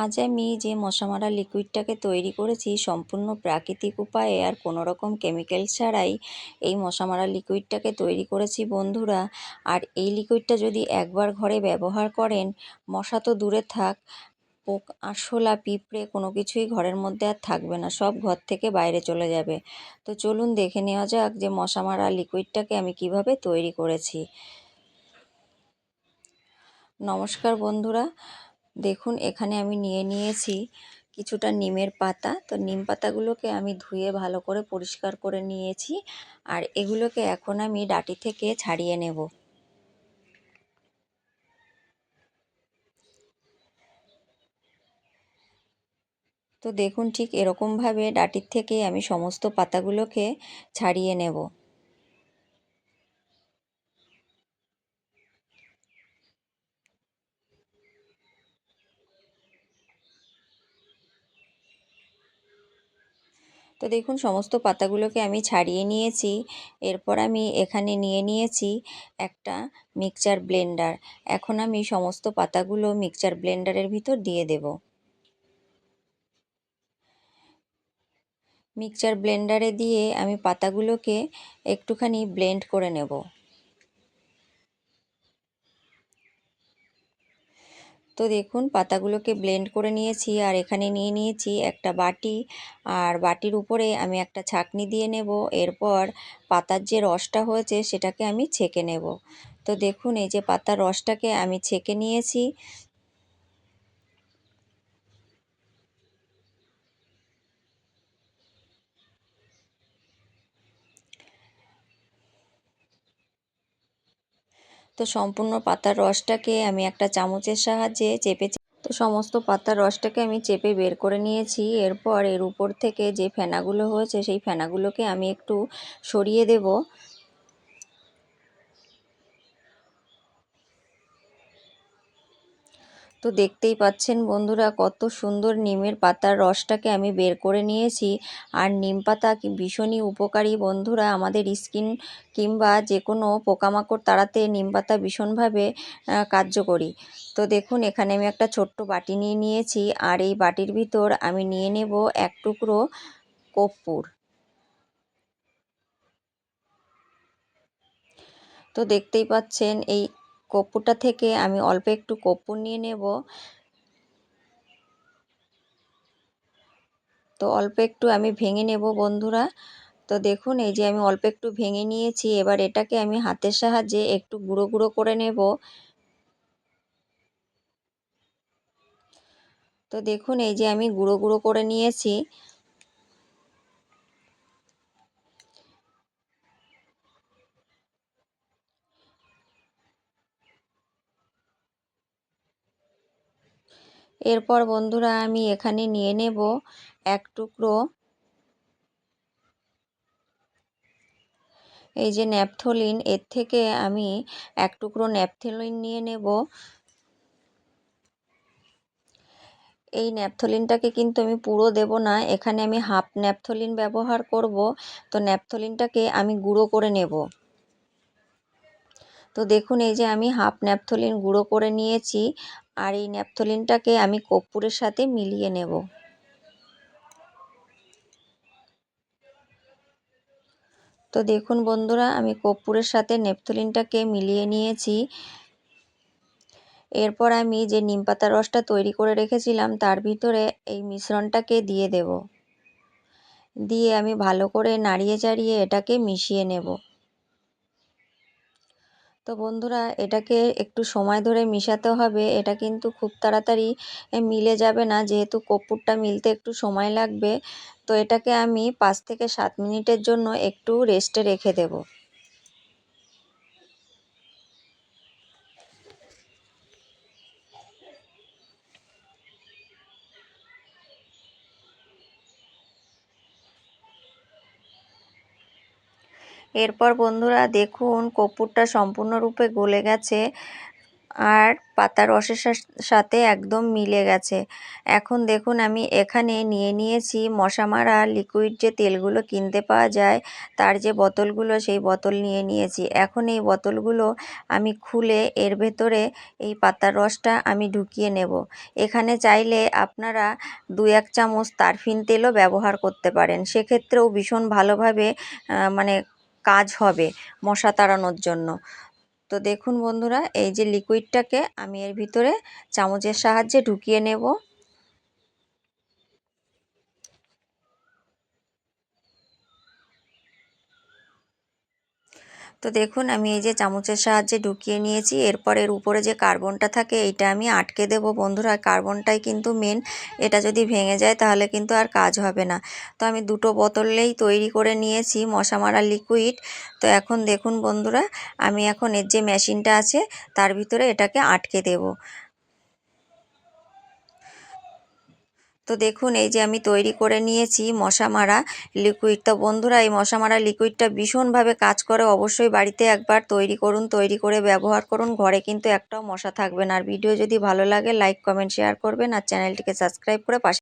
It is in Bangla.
আজ আমি যে মশা মারা লিকুইডটাকে তৈরি করেছি, সম্পূর্ণ প্রাকৃতিক উপায়ে আর কোনো রকম কেমিক্যাল ছাড়াই এই মশা মারা লিকুইডটাকে তৈরি করেছি বন্ধুরা। আর এই লিকুইডটা যদি একবার ঘরে ব্যবহার করেন, মশা তো দূরে থাক, পোক, আরশোলা, পিঁপড়ে, কোনো কিছুই ঘরের মধ্যে আর থাকবে না, সব ঘর থেকে বাইরে চলে যাবে। তো চলুন দেখে নেওয়া যাক যে মশা মারা লিকুইডটাকে আমি কীভাবে তৈরি করেছি। নমস্কার বন্ধুরা দেখুন, এখানে আমি নিয়ে নিয়েছি কিছুটা নিমের পাতা। তো নিম পাতাগুলোকে আমি ধুয়ে ভালো করে পরিষ্কার করে নিয়েছি আর এগুলোকে এখন আমি ডাটি থেকে ছাড়িয়ে নেব। তো দেখুন, ঠিক এরকমভাবে ডাটির থেকে আমি সমস্ত পাতাগুলোকে ছাড়িয়ে নেব। তো দেখুন, সমস্ত পাতাগুলোকে আমি ছাড়িয়ে নিয়েছি। এরপর আমি এখানে নিয়ে নিয়েছি একটা মিক্সচার ব্লেন্ডার এখন আমি সমস্ত পাতাগুলো মিক্সচার ব্লেন্ডারের ভিতর দিয়ে দেব। মিক্সচার ব্লেন্ডারে দিয়ে আমি পাতাগুলোকে একটুখানি ব্লেন্ড করে নেব। তো দেখুন, পাতাগুলোকে ব্লেন্ড করে নিয়েছি আর এখানে নিয়ে নিয়েছি একটা বাটি। আর বাটির উপরে আমি একটা ছাকনি দিয়ে নেব। এরপর পাতার যে রসটা হয়েছে সেটাকে আমি ছেঁকে নেব। তো দেখুন, এই যে পাতার রসটাকে আমি ছেঁকে নিয়েছি। তো সম্পূর্ণ পাতার রসটাকে আমি একটা চামচের সাহায্যে চেপে তো সমস্ত পাতার রসটাকে আমি চেপে বের করে নিয়েছি। এরপর এর উপর থেকে যে ফেনাগুলো হয়েছে, সেই ফেনাগুলোকে আমি একটু সরিয়ে দেব। তো দেখতেই পাচ্ছেন বন্ধুরা, কত সুন্দর নিমের পাতার রসটাকে আমি বের করে নিয়েছি। আর নিম পাতা ভীষণই উপকারী বন্ধুরা, আমাদের স্কিন কিংবা যে কোনো পোকামাকড় তাড়াতে নিম পাতা ভীষণভাবে কার্যকরী। তো দেখুন, এখানে আমি একটা ছোট্ট বাটি নিয়ে নিয়েছি। আর এই বাটির ভিতর আমি নিয়ে নেব এক টুকরো কর্পূর। তো দেখতেই পাচ্ছেন এই কর্পূরটা থেকে আমি অল্প একটু কর্পূর নিয়ে নেব। তো অল্প একটু আমি ভেঙে নেব বন্ধুরা। তো দেখুন, এই যে আমি অল্প একটু ভেঙে নিয়েছি, এবার এটাকে আমি হাতের সাহায্যে একটু গুঁড়ো গুঁড়ো করে নেব। তো দেখুন, এই যে আমি গুঁড়ো গুঁড়ো করে নিয়েছি। এরপর বন্ধুরা আমি এখানে নিয়ে নেব এক টুকরো এই যে ন্যাপথলিন, এর থেকে আমি এক টুকরো ন্যাপথলিন নিয়ে নেব। এই ন্যাপথলিনটাকে কিন্তু আমি পুরো দেব না, এখানে আমি হাফ ন্যাপথলিন ব্যবহার করব। তো ন্যাপথলিনটাকে আমি গুঁড়ো করে নেব। তো দেখুন, এই যে আমি হাফ ন্যাপথলিন গুঁড়ো করে নিয়েছি আর এই ন্যাপথলিনটাকে আমি কর্পূরের সাথে মিলিয়ে নেব। তো দেখুন বন্ধুরা, আমি কর্পূরের সাথে নেপথলিনটাকে মিলিয়ে নিয়েছি। এরপর আমি যে নিম পাতার রসটা তৈরি করে রেখেছিলাম, তার ভিতরে এই মিশ্রণটাকে দিয়ে দেব। দিয়ে আমি ভালো করে নাড়িয়ে চাড়িয়ে এটাকে মিশিয়ে নেব। তো বন্ধুরা, এটাকে একটু সময় ধরে মিশাতে হবে। এটা কিন্তু খুব তাড়াতাড়ি মিলে যাবে না। যেহেতু কর্পূরটা মিলতে একটু সময় লাগবে, তো এটাকে আমি পাঁচ থেকে সাত মিনিটের জন্য একটু রেস্টে রেখে দেবো। এরপর বন্ধুরা দেখুন, কর্পূরটা সম্পূর্ণরূপে গলে গেছে আর পাতার রসের সাথে একদম মিলে গেছে। এখন দেখুন, আমি এখানে নিয়ে নিয়েছি মশা মারা লিকুইড যে তেলগুলো কিনতে পাওয়া যায়, তার যে বোতলগুলো, সেই বোতল নিয়ে নিয়েছি। এখন এই বোতলগুলো আমি খুলে এর ভেতরে এই পাতার রসটা আমি ঢুকিয়ে নেব। এখানে চাইলে আপনারা দু এক চামচ তারফিন তেলও ব্যবহার করতে পারেন। সেক্ষেত্রেও ভীষণ ভালোভাবে মানে কাজ হবে মশা তাড়ানোর জন্য। তো দেখুন বন্ধুরা, এই যে লিকুইডটাকে আমি এর ভিতরে চামচের সাহায্যে ঢুকিয়ে নেব। তো দেখুন, আমি এই যে চামচের সাহায্যে ঢুকিয়ে নিয়েছি। এরপর এর উপরে যে কার্বনটা থাকে, এইটা আমি আটকে দেব বন্ধুরা। কার্বনটাই কিন্তু মেন এটা যদি ভেঙে যায় তাহলে কিন্তু আর কাজ হবে না। তো আমি দুটো বোতলেই তৈরি করে নিয়েছি, মশা মারা লিকুইড তো এখন দেখুন বন্ধুরা, আমি এখন এর যে মেশিনটা আছে, তার ভিতরে এটাকে আটকে দেব। তো দেখুন, এই যে আমি তৈরি করে নিয়েছি মশা মারা লিকুইড তো বন্ধুরা, এই মশা মারা লিকুইডটা ভীষণভাবে কাজ করে। অবশ্যই বাড়িতে একবার তৈরি করুন, তৈরি করে ব্যবহার করুন। ঘরে কিন্তু একটাও মশা থাকবে না। আর ভিডিও যদি ভালো লাগে লাইক কমেন্ট শেয়ার করবেন। আর চ্যানেলটিকে সাবস্ক্রাইব করে পাশে